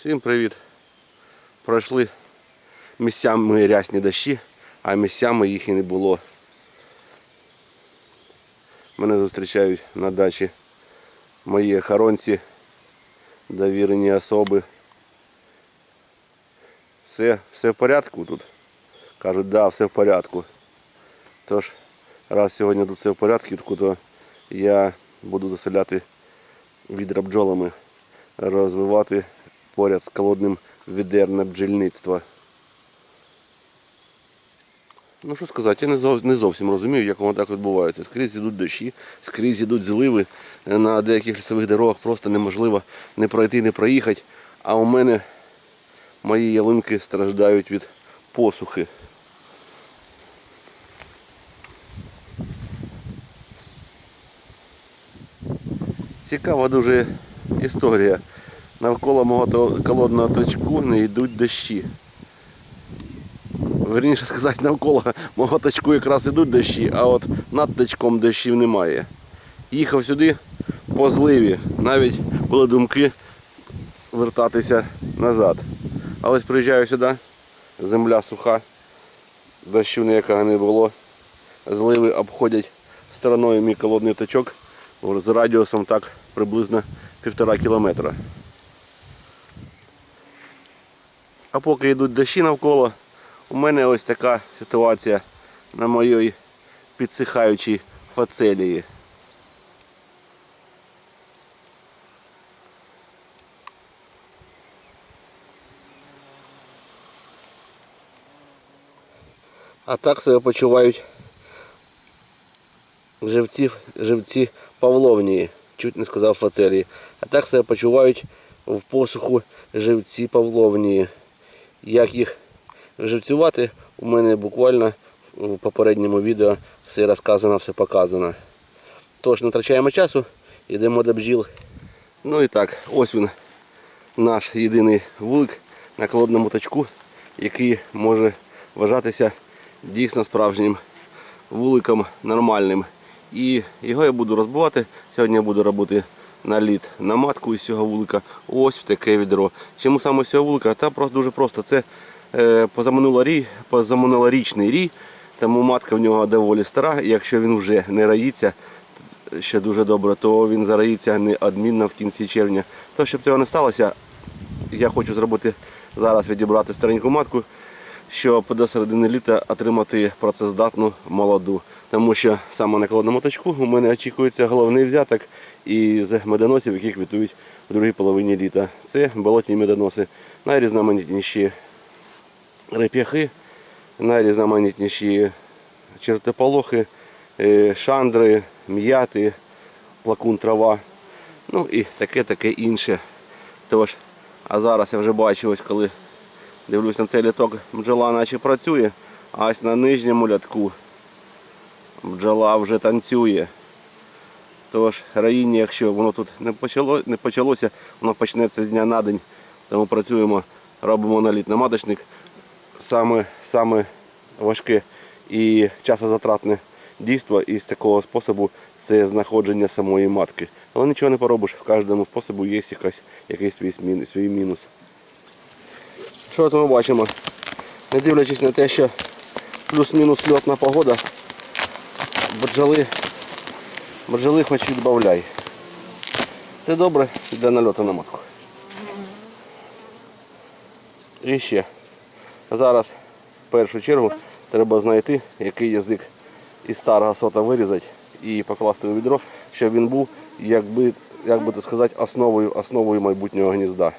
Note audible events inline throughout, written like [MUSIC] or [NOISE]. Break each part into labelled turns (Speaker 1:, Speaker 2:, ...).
Speaker 1: Всім привіт! Пройшли місцями рясні дощі, а місцями їх і не було. Мене зустрічають на дачі мої охоронці, довірені особи. Все, все в порядку тут? Кажуть, да, все в порядку. Тож, раз сьогодні тут все в порядку, то я буду заселяти відра бджолами, розвивати поряд з колодним відерне бджільництво. Ну що сказати, я не зов- не зовсім розумію, як воно так відбувається. Скрізь йдуть дощі, скрізь йдуть зливи. На деяких лісових дорогах просто неможливо не пройти, не проїхати. А у мене мої ялинки страждають від посухи. Цікава дуже історія. Навколо мого колодного точку не йдуть дощі. Верніше сказати, навколо мого точку якраз йдуть дощі, а от над точком дощів немає. Їхав сюди по зливі. Навіть були думки вертатися назад. А ось приїжджаю сюди, земля суха, дощу ніякого не було. Зливи обходять стороною мій колодний точок з радіусом так приблизно півтора кілометра. А поки йдуть дощі навколо, у мене ось така ситуація на моїй підсихаючій фацелії. А так себе почувають живці, живці Павловнії, чуть не сказав фацелії. А так себе почувають в посуху живці Павловнії. Як їх живцювати, у мене буквально в попередньому відео все розказано, все показано. Тож, не втрачаємо часу, йдемо до бджіл. Ну і так, ось він, наш єдиний вулик на колодному точку, який може вважатися дійсно справжнім вуликом нормальним. І його я буду розбивати. Сьогодні я буду робити наліт на матку із цього вулика. Ось в таке відро. Чому саме з цього вулика? Та просто дуже просто. Це е, позаминулорі- позаминулорічний рій, тому матка в нього доволі стара. І якщо він вже не раїться, ще дуже добре, то він зараїться неодмінно в кінці червня. То, щоб цього не сталося, я хочу зробити зараз відібрати стареньку матку, щоб до середини літа отримати працездатну молоду. Тому що саме на колодному точку у мене очікується головний взяток із медоносів, які квітують в другій половині літа. Це болотні медоноси. Найрізноманітніші реп'яхи, найрізноманітніші чертополохи, е, шандри, м'яти, плакун трава, ну і таке-таке інше. Тож, а зараз я вже бачу, ось коли дивлюсь на цей літок, бджола наче працює, а ось на нижньому лятку бджола вже танцює. Тож раїння, якщо воно тут не, почало, не почалося, воно почнеться з дня на день. Тому працюємо, робимо наліт на маточник. Саме, саме важке і часозатратне дійство із такого способу це знаходження самої матки. Але нічого не поробиш, в кожному способу є якась, якийсь свій, свій мінус. Що от ми бачимо? Не дивлячись на те, що плюс-мінус льотна погода, бджоли, бджоли хоч відбавляй. Це добре для нальоту на матку. І ще. Зараз в першу чергу треба знайти, який язик із старого сота вирізати і покласти у відро, щоб він був, якби, як би то сказати, основою, основою майбутнього гнізда.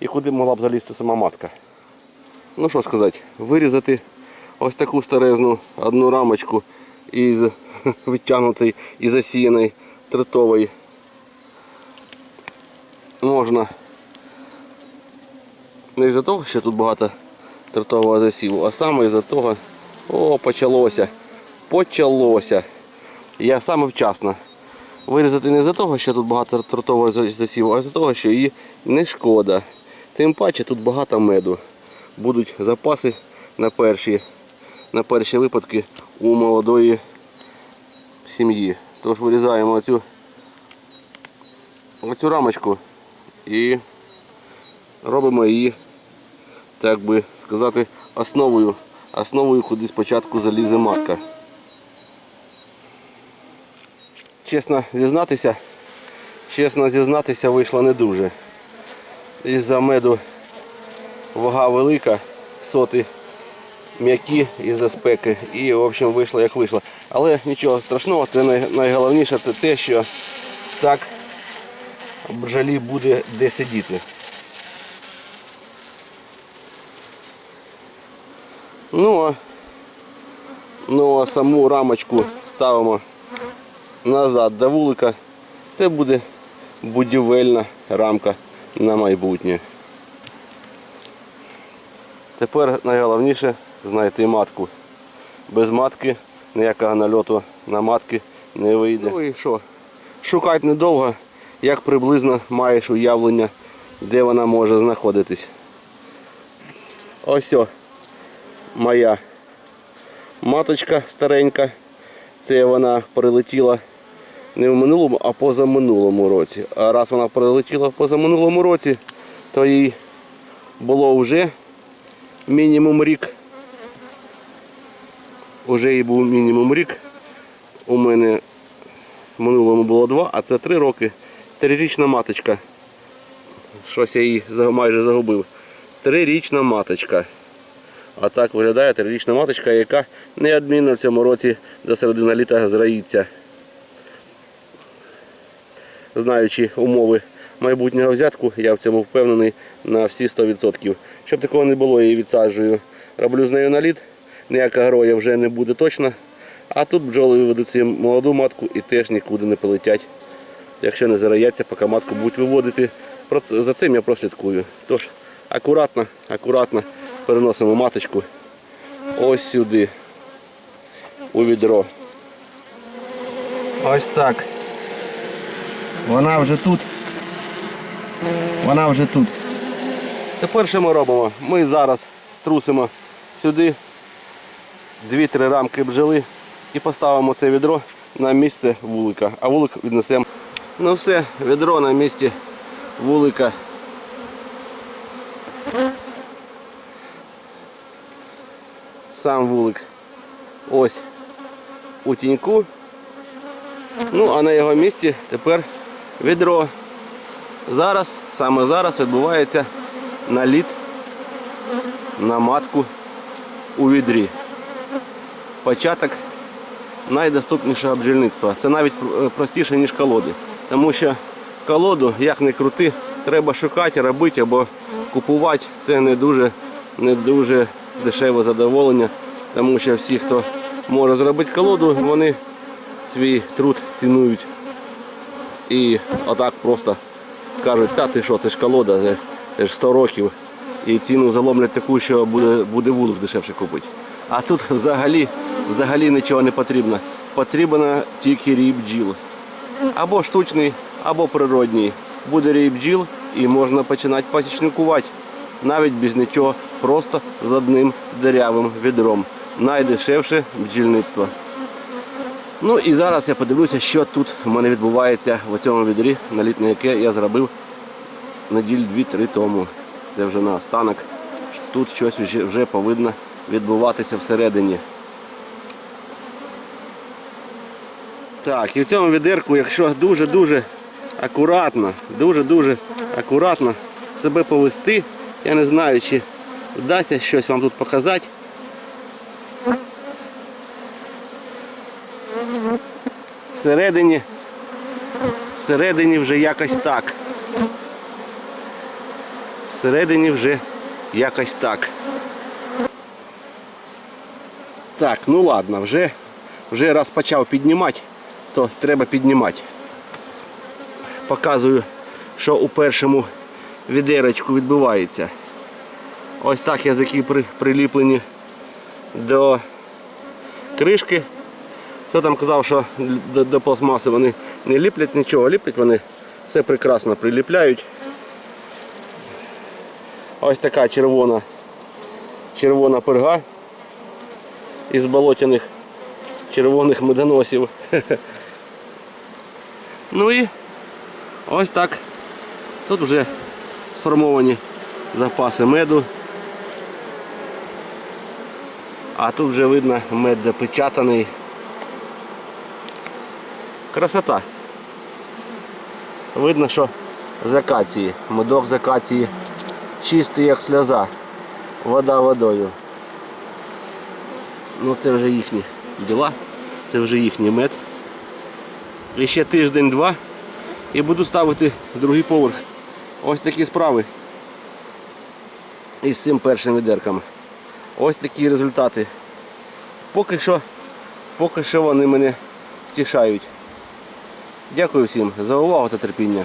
Speaker 1: І куди могла б залізти сама матка. Ну що сказати, вирізати ось таку старезну одну рамочку із [LAUGHS] відтягнутої і засіяної тритової можна не із-за того, що тут багато тротового засіву, а саме із-за того, о, почалося. Почалося. Я саме вчасно. Вирізати не з-за того, що тут багато тротового засіву, а з-за того, що її не шкода. Тим паче тут багато меду. Будуть запаси на перші, на перші випадки у молодої сім'ї. Тож вирізаємо оцю, оцю рамочку і робимо її, так би сказати, основою, основою, куди спочатку залізе матка. Чесно зізнатися, чесно зізнатися, вийшло не дуже. Із-за меду вага велика, соти м'які із-за спеки. І в общем вийшло як вийшло. Але нічого страшного, це найголовніше це те, що так бджолі буде де сидіти. Ну а, ну, а саму рамочку ставимо назад до вулика. Це буде будівельна рамка на майбутнє. Тепер найголовніше знайти матку. Без матки ніякого нальоту на матки не вийде. Ну і що? Шукати недовго, як приблизно маєш уявлення, де вона може знаходитись. Ось о, моя маточка старенька. Це вона прилетіла не в минулому, а позаминулому році. А раз вона прилетіла позаминулому році, то їй було вже мінімум рік. Уже їй був мінімум рік. У мене в минулому було два, а це три роки. Трирічна маточка. Щось я її майже загубив. Трирічна маточка. А так виглядає трирічна маточка, яка неодмінно в цьому році до середини літа зраїться. Знаючи умови майбутнього взятку, я в цьому впевнений на всі 100%. Щоб такого не було, я її відсаджую. Роблю з нею наліт, ніяка гроя вже не буде точно. А тут бджоли виведуть собі молоду матку і теж нікуди не полетять. Якщо не зараяться, поки матку будуть виводити. За цим я прослідкую. Тож акуратно, акуратно переносимо маточку ось сюди, у відро. Ось так. Вона вже тут. Вона вже тут. Тепер що ми робимо? Ми зараз струсимо сюди дві-три рамки бджоли і поставимо це відро на місце вулика. А вулик віднесемо. Ну все, відро на місці вулика. Сам вулик ось у тіньку. Ну, а на його місці тепер відро. Зараз, саме зараз відбувається наліт на матку у відрі. Початок найдоступнішого бджільництва. Це навіть е, простіше, ніж колоди. Тому що колоду, як не крути, треба шукати, робити або купувати. Це не дуже, не дуже дешеве задоволення. Тому що всі, хто може зробити колоду, вони свій труд цінують. І отак просто кажуть, та ти що, це ж колода, це ж 100 років. І ціну заломлять таку, що буде, буде вулик дешевше купити. А тут взагалі, взагалі нічого не потрібно. Потрібно тільки рій бджіл. Або штучний, або природній. Буде рій бджіл і можна починати пасічникувати. Навіть без нічого, просто з одним дерявим відром. Найдешевше бджільництво. Ну і зараз я подивлюся, що тут в мене відбувається в цьому відрі, наліт на яке я зробив неділь 2-3 тому. Це вже на останок. Тут щось вже повинно відбуватися всередині. Так, і в цьому відерку, якщо дуже-дуже акуратно, дуже-дуже акуратно себе повести, я не знаю, чи вдасться щось вам тут показати. Всередині, всередині вже якось так. Всередині вже якось так. Так, ну ладно, вже, вже раз почав піднімати, то треба піднімати. Показую, що у першому відерочку відбувається. Ось так язики при, приліплені до кришки. Хто там казав, що до, до пластмаси вони не ліплять нічого, ліплять вони все прекрасно приліпляють. Ось така червона, червона перга із болотяних червоних медоносів. [LAUGHS] Ну і ось так. Тут вже сформовані запаси меду. А тут вже видно мед запечатаний. Красота. Видно, що з акації. Медок з акації чистий як сльоза. Вода водою. Ну це вже їхні діла, це вже їхній мед. Ще тиждень-два і буду ставити другий поверх. Ось такі справи. Із цим першим відерком. Ось такі результати. Поки що, поки що вони мене втішають. Дякую всім за увагу та терпіння.